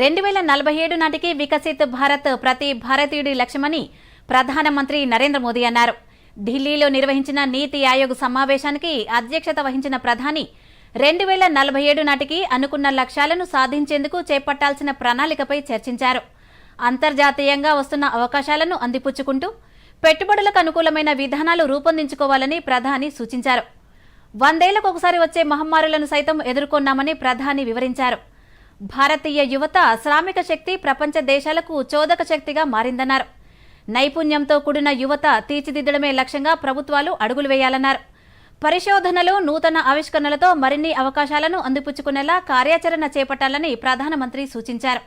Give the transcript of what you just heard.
రెండు వేల నలభై ఏడు నాటికి వికసిత్ భారత్ ప్రతి భారతీయుడి లక్ష్యమని ప్రధానమంత్రి నరేంద్ర మోదీ అన్నారు. ఢిల్లీలో నిర్వహించిన నీతి ఆయోగ్ సమావేశానికి అధ్యక్షత వహించిన ప్రధాని రెండు వేల నలభై ఏడు నాటికి అనుకున్న లక్ష్యాలను సాధించేందుకు చేపట్టాల్సిన ప్రణాళికపై చర్చించారు. అంతర్జాతీయంగా వస్తున్న అవకాశాలను అందిపుచ్చుకుంటూ పెట్టుబడులకు అనుకూలమైన విధానాలు రూపొందించుకోవాలని ప్రధాని సూచించారు. వందేళ్ళకు ఒకసారి వచ్చే మహమ్మారులను సైతం ఎదుర్కొన్నామని ప్రధాని వివరించారు. భారతీయ యువత శ్రామిక శక్తి ప్రపంచ దేశాలకు చోదక శక్తిగా మారిందన్నారు. నైపుణ్యంతో కూడిన యువత తీర్చిదిద్దడమే లక్ష్యంగా ప్రభుత్వాలు అడుగులు వేయాలన్నారు. పరిశోధనలు నూతన ఆవిష్కరణలతో మరిన్ని అవకాశాలను అందిపుచ్చుకునేలా కార్యాచరణ చేపట్టాలని ప్రధానమంత్రి సూచించారు.